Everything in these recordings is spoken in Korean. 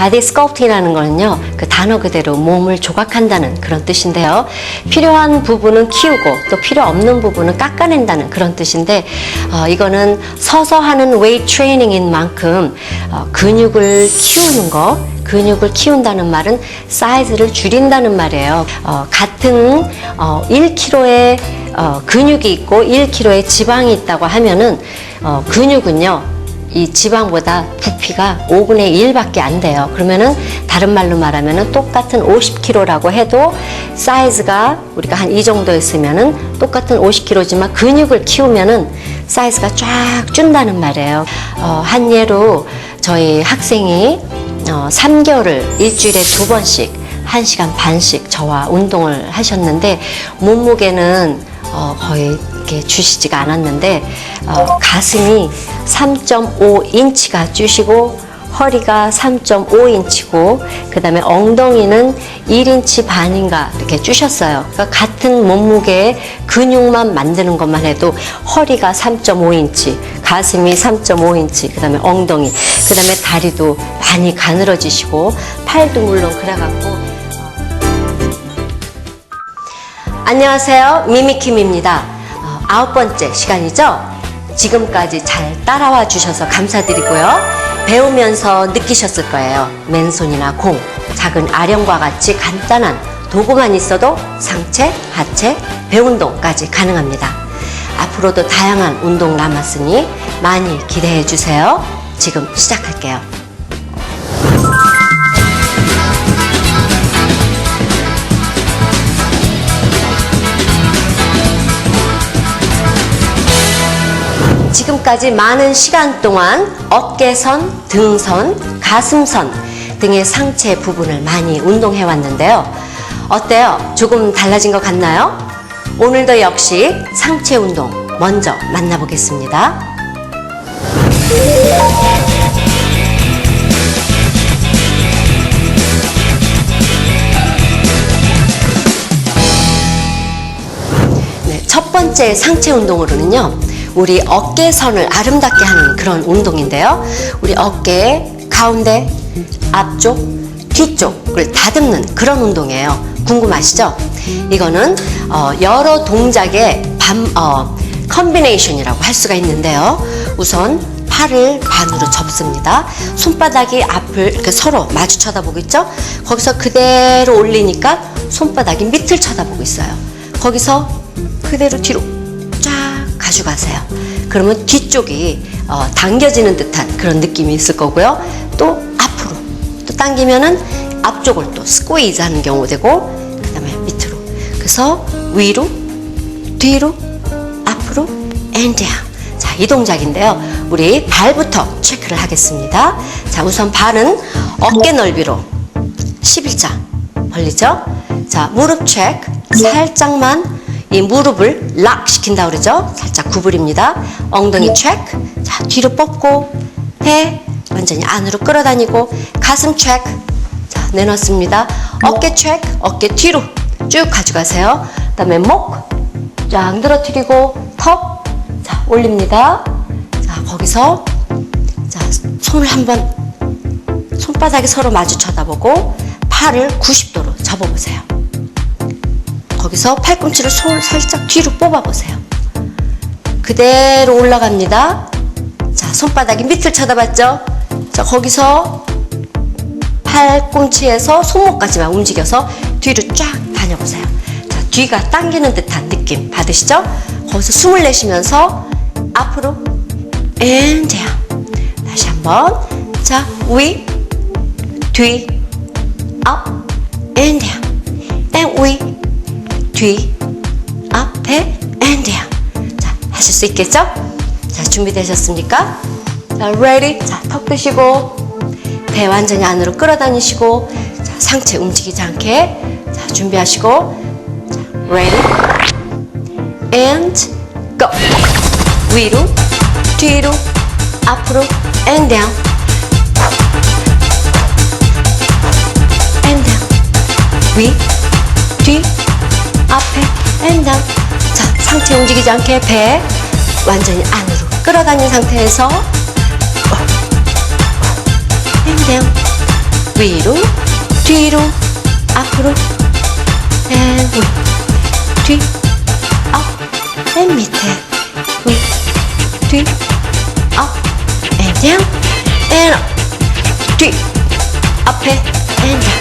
바디 스culpting이라는 거는요, 그 단어 그대로 몸을 조각한다는 그런 뜻인데요. 필요한 부분은 키우고 또 필요 없는 부분은 깎아낸다는 그런 뜻인데, 어, 이거는 서서 하는 웨이트 트레이닝인 만큼 어, 근육을 키우는 거, 근육을 키운다는 말은 사이즈를 줄인다는 말이에요. 어, 같은 어, 1kg의 어, 근육이 있고 1kg의 지방이 있다고 하면은 어, 근육은요. 이 지방보다 부피가 5분의 1밖에 안 돼요. 그러면은 다른 말로 말하면은 똑같은 50kg라고 해도 사이즈가 우리가 한 이 정도였으면은 똑같은 50kg지만 근육을 키우면은 사이즈가 쫙 준다는 말이에요. 어, 한 예로 저희 학생이 어, 3개월을 일주일에 두 번씩 1시간 반씩 저와 운동을 하셨는데 몸무게는 어, 거의 이렇게 주시지가 않았는데 어, 가슴이 3.5인치가 주시고 허리가 3.5인치고 그 다음에 엉덩이는 1인치 반인가 이렇게 주셨어요. 그러니까 같은 몸무게의 근육만 만드는 것만 해도 허리가 3.5인치, 가슴이 3.5인치, 그 다음에 엉덩이, 그 다음에 다리도 많이 가늘어지시고 팔도 물론 그래갖고 안녕하세요. 미미킴입니다. 어, 아홉 번째 시간이죠? 지금까지 잘 따라와 주셔서 감사드리고요. 배우면서 느끼셨을 거예요. 맨손이나 공, 작은 아령과 같이 간단한 도구만 있어도 상체, 하체, 배운동까지 가능합니다. 앞으로도 다양한 운동 남았으니 많이 기대해 주세요. 지금 시작할게요. 지금까지 많은 시간 동안 어깨선, 등선, 가슴선 등의 상체 부분을 많이 운동해 왔는데요. 어때요? 조금 달라진 것 같나요? 오늘도 역시 상체 운동 먼저 만나보겠습니다. 네, 첫 번째 상체 운동으로는요, 우리 어깨선을 아름답게 하는 그런 운동인데요. 우리 어깨 가운데, 앞쪽, 뒤쪽을 다듬는 그런 운동이에요. 궁금하시죠? 이거는 어, 여러 동작의 반, 어, 컨비네이션이라고 할 수가 있는데요. 우선 팔을 반으로 접습니다. 손바닥이 앞을 이렇게 서로 마주 쳐다보고 있죠? 거기서 그대로 올리니까 손바닥이 밑을 쳐다보고 있어요. 거기서 그대로 뒤로 쫙 가져가세요. 그러면 뒤쪽이 어, 당겨지는 듯한 그런 느낌이 있을 거고요. 또 앞으로 또 당기면은 앞쪽을 또 스queeze 하는 경우 되고 그 다음에 밑으로 그래서 위로 뒤로 앞으로 and down 자, 이 동작인데요. 우리 발부터 체크를 하겠습니다. 자, 우선 발은 어깨 넓이로 11자 벌리죠. 자, 무릎 체크 살짝만 이 무릎을 락 시킨다 그러죠. 살짝 구부립니다. 엉덩이 체크. 자, 뒤로 뻗고 배 완전히 안으로 끌어다니고 가슴 체크. 자, 내놓습니다. 어깨 체크. 어깨 뒤로 쭉 가져가세요. 그다음에 목 쫙 늘어뜨리고 턱. 자, 올립니다. 자, 거기서 자, 손을 한번 손바닥이 서로 마주 쳐다보고 팔을 90도로 접어보세요. 거기서 팔꿈치를 솔 살짝 뒤로 뽑아보세요. 그대로 올라갑니다. 자, 손바닥이 밑을 쳐다봤죠? 자, 거기서 팔꿈치에서 손목까지만 움직여서 뒤로 쫙 다녀보세요. 자, 뒤가 당기는 듯한 느낌 받으시죠? 거기서 숨을 내쉬면서 앞으로 and down. 다시 한번. 자, 위, 뒤, up, and down. and 위, 뒤, 앞에, down. 자, 하실 수 있겠죠? 자, 준비되셨습니까? 자, ready? 자, 턱 드시고, 배 완전히 안으로 끌어다니시고, 자, 상체 움직이지 않게, 자, 준비하시고, 자, ready? and go. 위로, 뒤로, 앞으로, and down. and down. 위, 뒤, 앞에, down. 자, 상체 움직이지 않게 배 완전히 안으로 끌어당긴 상태에서. down. 위로, 뒤로, 앞으로, and 위, 뒤, up, and 밑에, 위, 뒤, up, and down, and up, 뒤, 앞에, down. 팔,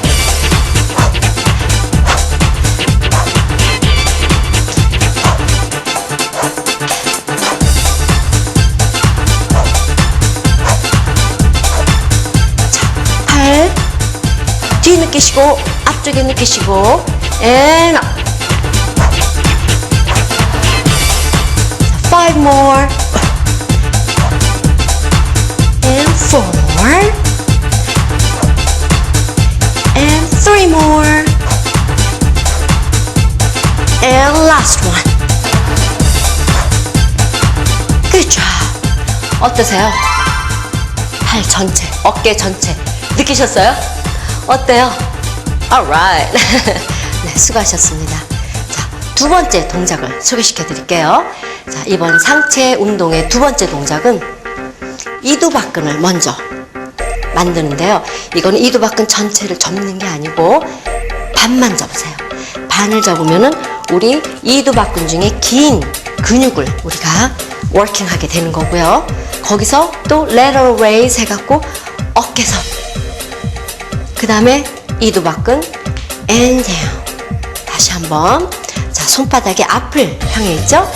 느끼시고, 앞쪽에 느끼시고, and up. 자, five more. And four. And three more. And last one. Good job. 어떠세요? 팔 전체, 어깨 전체 느끼셨어요? 어때요? Alright. 네, 수고하셨습니다. 자, 두 번째 동작을 소개시켜 드릴게요. 자, 이번 상체 운동의 두 번째 동작은 이두박근을 먼저 만드는데요. 이거는 이두박근 전체를 접는 게 아니고 반만 접으세요. 반을 접으면은 우리 이두박근 중에 긴 근육을 우리가 워킹하게 되는 거고요. 거기서 또 lateral raise 해갖고 어깨선. 그 다음에 이두박근 and down. 다시 한번. 자, 손바닥이 앞을 향해 있죠?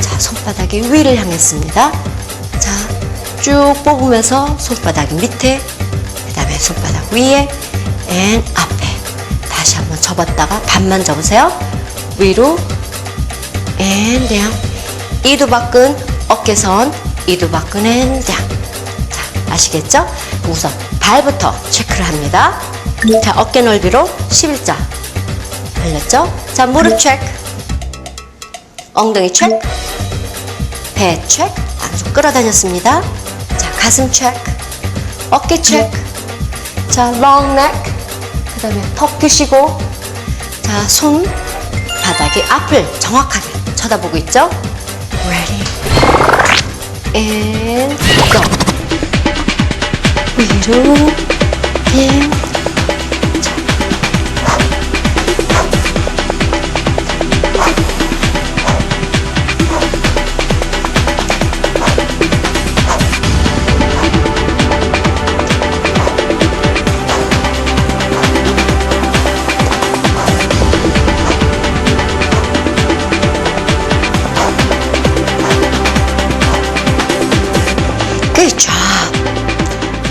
자, 손바닥이 위를 향했습니다. 자, 쭉 뽑으면서 손바닥이 밑에, 그 다음에 손바닥 위에, and 앞에. 다시 한번 접었다가 반만 접으세요. 위로, and down. 이두박근, 어깨선, and down. 자, 아시겠죠? 우선 발부터 체크를 합니다. 자, 어깨 넓이로 11자. 알렸죠? 자, 무릎 체크. 엉덩이 체크. 배 체크. 안쪽 끌어다녔습니다. 자, 가슴 체크. 어깨 체크. 자, long neck. 그 다음에 턱 펴시고. 자, 손 바닥이 앞을 정확하게 쳐다보고 있죠? Ready. And go. 위로. and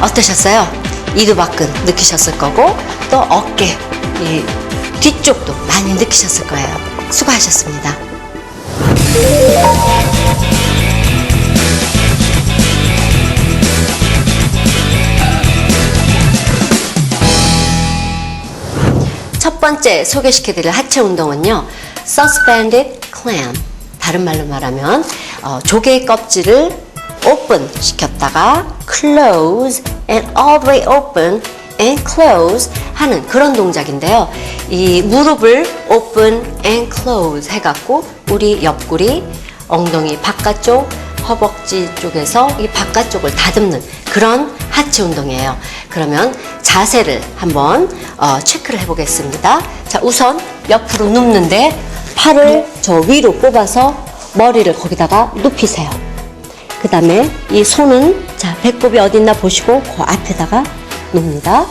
어떠셨어요? 이두박근 느끼셨을 거고 또 어깨 이 뒤쪽도 많이 느끼셨을 거예요. 수고하셨습니다. 첫 번째 소개시켜드릴 하체 운동은요. Suspended clam. 다른 말로 말하면 어, 조개 껍질을 open 시켰다가 close and all the way open and close 하는 그런 동작인데요. 이 무릎을 open and close 해갖고 우리 옆구리, 엉덩이 바깥쪽, 허벅지 쪽에서 이 바깥쪽을 다듬는 그런 하체 운동이에요. 그러면 자세를 한번 어, 체크를 해보겠습니다. 자, 우선 옆으로 눕는데 팔을 저 위로 뽑아서 머리를 거기다가 눕히세요. 그 다음에 이 손은 자 배꼽이 어딨나 보시고 그 앞에다가 놓습니다.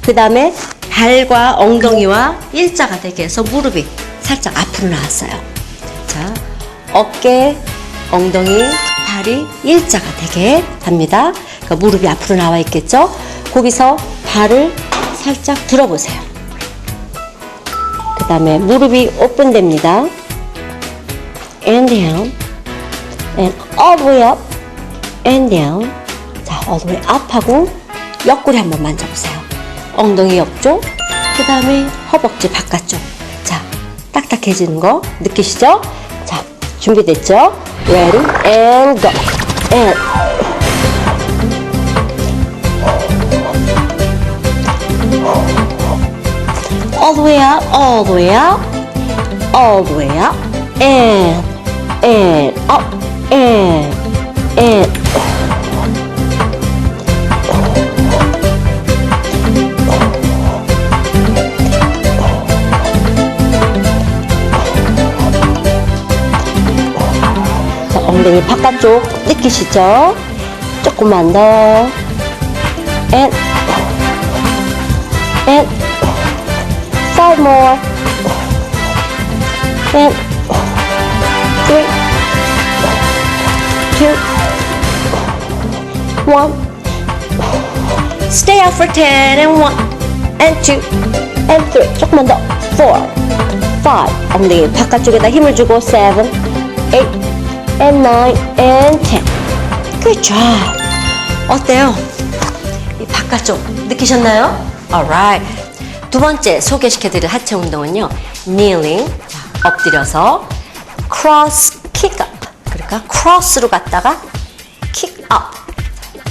그 다음에 발과 엉덩이와 일자가 되게 해서 무릎이 살짝 앞으로 나왔어요. 자 어깨, 엉덩이, 발이 일자가 되게 합니다. 그러니까 무릎이 앞으로 나와 있겠죠? 거기서 발을 살짝 들어보세요. 그 다음에 무릎이 오픈됩니다. and down and all the way up and down 자 all the way up 하고 옆구리 한번 만져보세요 엉덩이 옆쪽 그 다음에 허벅지 바깥쪽 자 딱딱해지는 거 느끼시죠? 자 준비됐죠? ready and go and all the way up all the way up all the way up and and up and and 엉덩이 바깥쪽 느끼시죠? 조금만 더. and and five more and three two one stay out for ten and one and two and three 조금만 더 four five 엉덩이 바깥쪽에다 힘을 주고 seven eight and nine and ten good job 어때요? 이 바깥쪽 느끼셨나요? Alright. 두 번째 소개시켜드릴 하체 운동은요. kneeling, 자, 엎드려서 cross kick up. 그러니까 cross로 갔다가 kick up.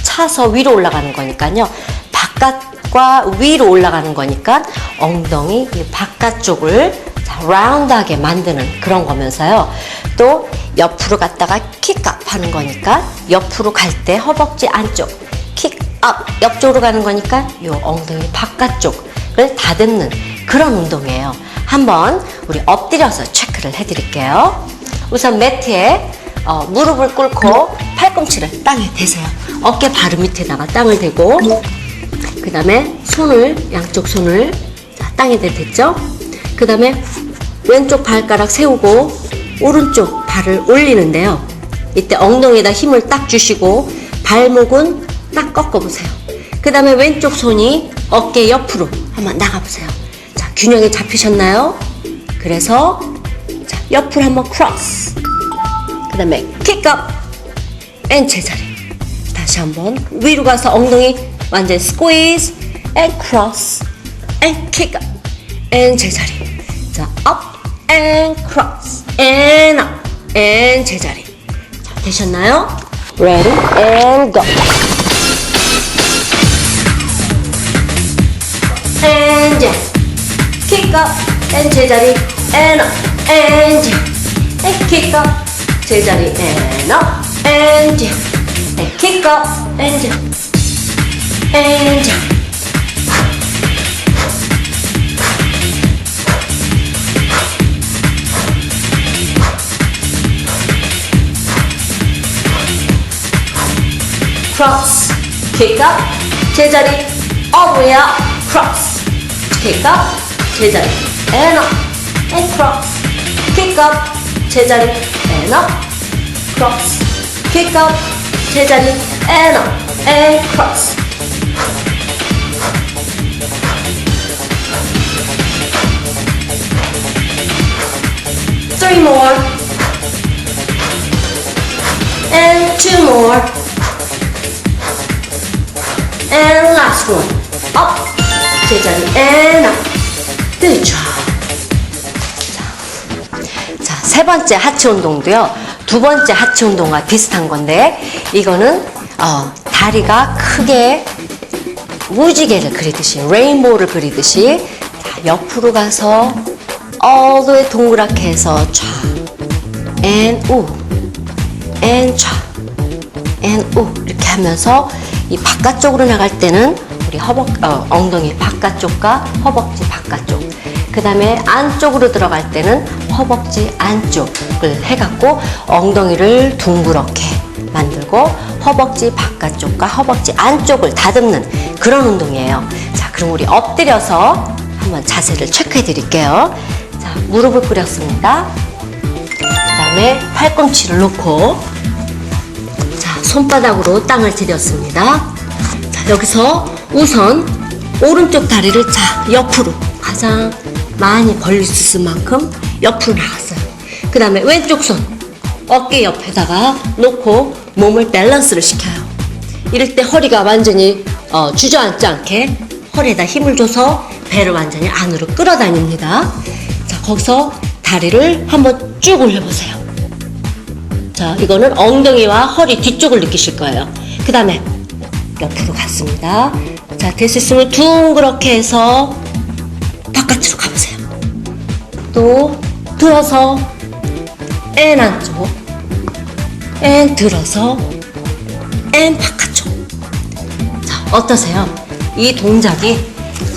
차서 위로 올라가는 거니까요. 바깥과 위로 올라가는 거니까 엉덩이 이 바깥쪽을 자, 라운드하게 만드는 그런 거면서요. 또 옆으로 갔다가 킥업 하는 거니까 옆으로 갈 때 허벅지 안쪽 킥업 옆쪽으로 가는 거니까 이 엉덩이 바깥쪽을 다듬는 그런 운동이에요. 한번 우리 엎드려서 체크를 해드릴게요. 우선 매트에 어, 무릎을 꿇고 팔꿈치를 땅에 대세요. 어깨 바로 밑에다가 땅을 대고 그 다음에 손을 양쪽 손을 자, 땅에 대댔죠? 그 다음에 왼쪽 발가락 세우고 오른쪽 발을 올리는데요. 이때 엉덩이에다 힘을 딱 주시고 발목은 딱 꺾어보세요. 그 다음에 왼쪽 손이 어깨 옆으로 한번 나가보세요. 자, 균형이 잡히셨나요? 그래서 자, 옆으로 한번 크로스. 그 다음에 킥업 앤 제자리. 다시 한번 위로 가서 엉덩이 완전 스queeze and cross 제자리. 자, and cross and up and 제자리. 자, 되셨나요? Ready and go. and down. Kick up and 제자리 and up and down. And kick up 제자리 and up and down. And kick up and down. And down. Cross, up, 제자리, up, cross, up, 제자리, and up, and cross, up, 제자리, and up, cross, up, 제자리, and up, and cross. Up. 제자리 up. Good job. 자, 자, 세 번째 하체 운동도요. 두 번째 하체 운동과 비슷한 건데 이거는 어, 다리가 크게 무지개를 그리듯이 레인보우를 그리듯이 자, 옆으로 가서 all 동그랗게 해서 쫙 and 우 and 쫙 and 우 이렇게 하면서 이 바깥쪽으로 나갈 때는 우리 허벅 어, 엉덩이 바깥쪽과 허벅지 바깥쪽 그 다음에 안쪽으로 들어갈 때는 허벅지 안쪽을 해갖고 엉덩이를 둥그렇게 만들고 허벅지 바깥쪽과 허벅지 안쪽을 다듬는 그런 운동이에요. 자, 그럼 우리 엎드려서 한번 자세를 체크해 드릴게요. 자, 무릎을 꿇였습니다. 그 다음에 팔꿈치를 놓고 자, 손바닥으로 땅을 들였습니다. 자, 여기서 우선 오른쪽 다리를 자, 옆으로 가장 많이 벌릴 수 있을 만큼 옆으로 나갔어요. 그 다음에 왼쪽 손 어깨 옆에다가 놓고 몸을 밸런스를 시켜요. 이럴 때 허리가 완전히 어, 주저앉지 않게 허리에다 힘을 줘서 배를 완전히 안으로 끌어다닙니다. 자, 거기서 다리를 한번 쭉 올려보세요. 자, 이거는 엉덩이와 허리 뒤쪽을 느끼실 거예요. 그 다음에 옆으로 갔습니다. 자, 됐으면 둥그렇게 해서 바깥으로 가보세요. 또 들어서 앤 안쪽, 앤 들어서 앤 바깥쪽. 자, 어떠세요? 이 동작이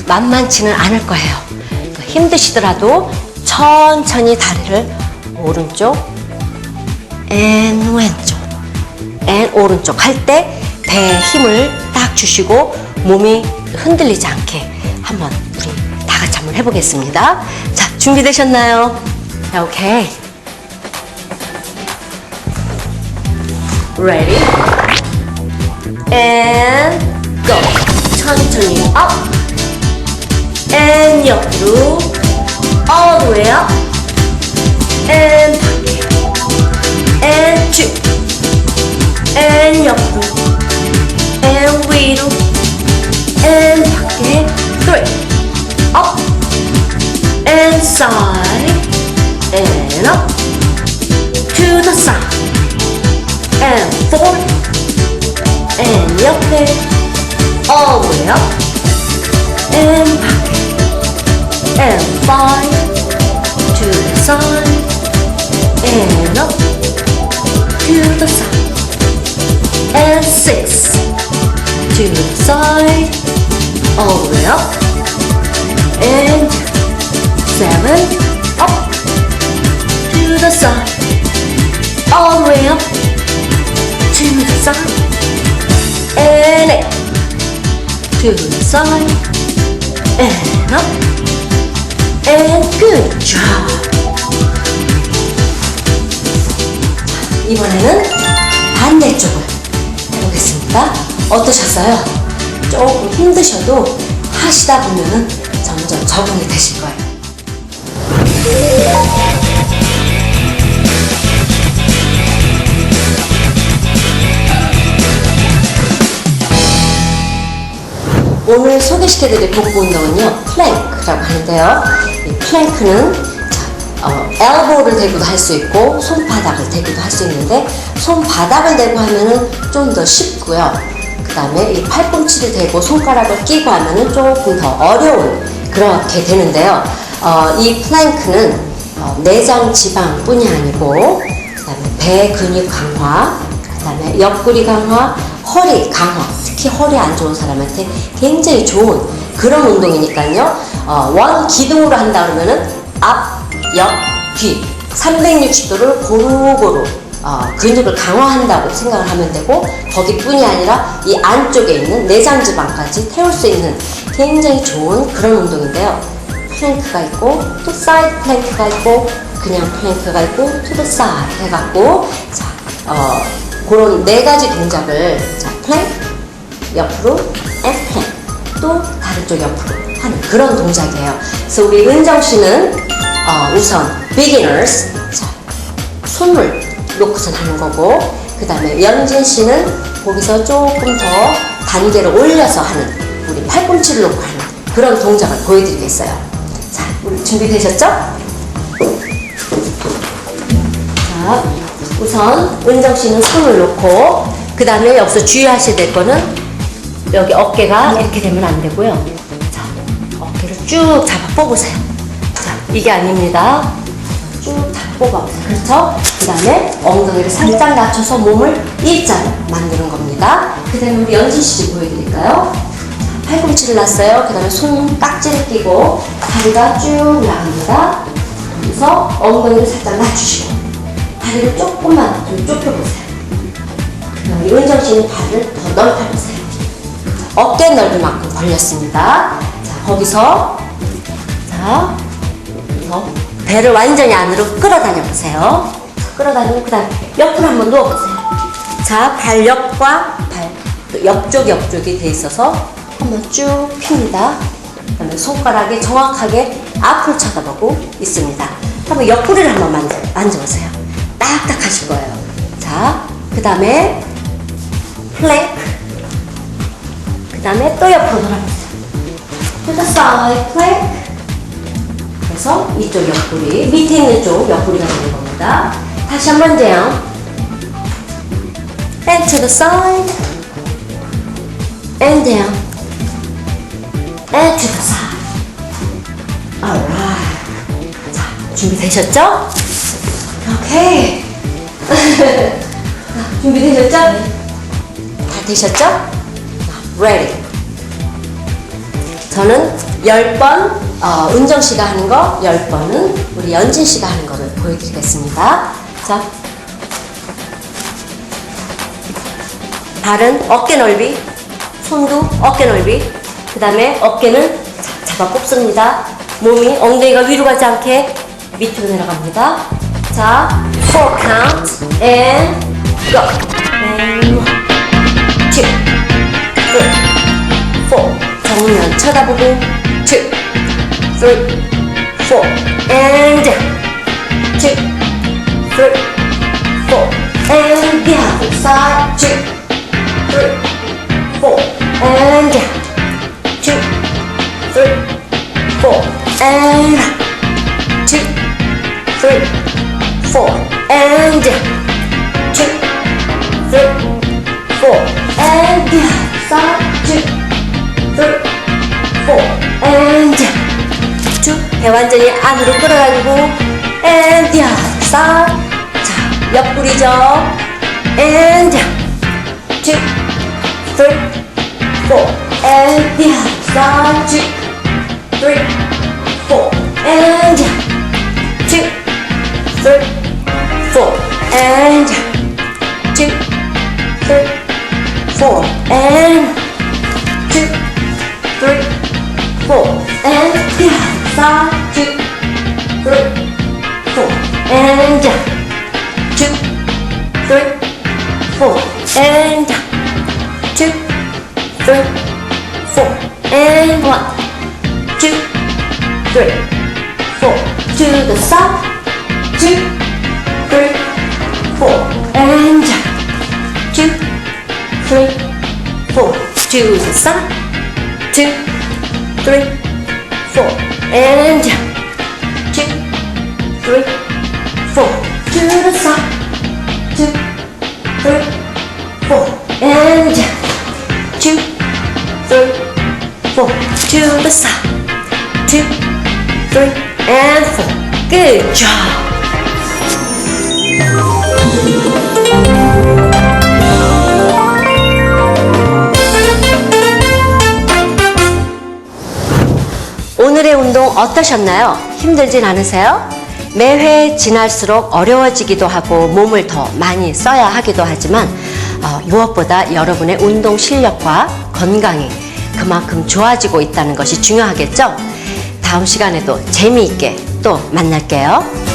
만만치는 않을 거예요. 힘드시더라도 천천히 다리를 오른쪽, and 왼쪽 and 오른쪽 할 때 배에 힘을 딱 주시고 몸이 흔들리지 않게 한번 우리 다 같이 한번 해보겠습니다. 자, 준비되셨나요? 오케이. Ready? And go. 천천히 up. And 옆으로 all the way up. And. And 쭉. And 옆으로. And 위로. and three up and side and up to the side and four and the other all the way up and and five to the side and up to the side and six to the side Way up. And seven. Up. To the side. All the way up. To the side. And eight. To the side. And up. And good job. 이번에는 반대쪽을 해보겠습니다. 어떠셨어요? 조금 힘드셔도 하시다 보면은 점점 적응이 되실 거예요. 오늘 소개시켜드릴 복부 운동은요, 플랭크라고 하는데요. 이 플랭크는 자, 어, 엘보를 대고도 할 수 있고 손바닥을 대고도 할 수 있는데 손바닥을 대고 하면은 좀 더 쉽고요. 그 다음에 이 팔꿈치를 대고 손가락을 끼고 하면은 조금 더 어려운 그렇게 되는데요. 어, 이 플랭크는 어, 내장 지방뿐이 아니고 그 다음에 배 근육 강화, 그 다음에 옆구리 강화, 허리 강화, 특히 허리 안 좋은 사람한테 굉장히 좋은 그런 운동이니까요. 어, 원 기둥으로 한다 그러면은 앞, 옆, 뒤 360도를 고루고루 어, 근육을 강화한다고 생각을 하면 되고 거기뿐이 아니라 이 안쪽에 있는 내장 지방까지 태울 수 있는 굉장히 좋은 그런 운동인데요. 플랭크가 있고 또 사이드 플랭크가 있고 그냥 플랭크가 있고 사이드 해갖고 자 어, 그런 네 가지 동작을 자 플랭크 옆으로 앤 플랭크 또 다른 쪽 옆으로 하는 그런 동작이에요. 그래서 우리 은정 씨는 어, 우선 beginners 자 손을 놓고선 하는 거고 그 다음에 연진 씨는 거기서 조금 더 단계를 올려서 하는 우리 팔꿈치를 놓고 하는 그런 동작을 보여드리겠어요. 자, 우리 준비되셨죠? 자, 우선 은정 씨는 손을 놓고 그 다음에 여기서 주의하셔야 될 거는 여기 어깨가 이렇게 되면 안 되고요. 자, 어깨를 쭉 잡아 뽑으세요. 자, 이게 아닙니다. 쭉 다 뽑아보세요. 그렇죠? 그 다음에 엉덩이를 살짝 낮춰서 몸을 일자로 만드는 겁니다. 그 다음에 우리 연진 씨좀 보여드릴까요? 자, 팔꿈치를 놨어요. 그 다음에 손 깍지를 끼고 다리가 쭉 나갑니다. 그래서 엉덩이를 살짝 낮추시고 다리를 조금만 좀 좁혀보세요. 그 다음에 은정 씨는 발을 더 넓혀보세요. 어깨 넓이 만큼 벌렸습니다. 자, 거기서 자, 여기서 배를 완전히 안으로 끌어다녀 보세요. 끌어다니고 그다음 옆으로 한번 누워 보세요. 자, 발 옆과 발 옆쪽 옆쪽이 돼 있어서 한번 쭉 핍니다. 그다음에 손가락이 정확하게 앞을 쳐다보고 있습니다. 한번 옆구리를 한번 만져 만져보세요. 딱딱하실 거예요. 자, 그 다음에 플랭크. 그 다음에 또 옆으로 돌아보세요. To the side plank. 그래서 이쪽 옆구리, 밑에 있는 쪽 옆구리가 되는 겁니다. 다시 한 번 돼요. And to the side. And down. And to the side. Alright. 자, 준비되셨죠? 오케이. 자, 준비되셨죠? 다 되셨죠? Ready. 저는 10번 어, 은정 씨가 하는 거 10번은 우리 연진 씨가 하는 거를 보여드리겠습니다. 자, 발은 어깨 넓이, 손도 어깨 넓이. 그 다음에 어깨는 자- 잡아 뽑습니다. 몸이 엉덩이가 위로 가지 않게 밑으로 내려갑니다. 자, four count and go. And one. 정면 쳐다보고 two, three, four, and two, three, four, and the other side two, three, four, and two, three, four, and two, three, four, and two, three, 완전히 안으로 the other side. 자, 옆구리죠. and two, three, four, other side. two, three, four, and two, three, four, and two, three, four, and two, three, four, and the side. two, three, four, and two, three, four, and two, three, four, and one, two, three, four, to the side, two, three, four, and two, three, four, to the side, two, three, four, and two, three, four, to the side, two, three, four, and two, three, four, to the side, two, three, and four. Good job. 운동 어떠셨나요? 힘들진 않으세요? 매회 지날수록 어려워지기도 하고 몸을 더 많이 써야 하기도 하지만 어, 무엇보다 여러분의 운동 실력과 건강이 그만큼 좋아지고 있다는 것이 중요하겠죠? 다음 시간에도 재미있게 또 만날게요.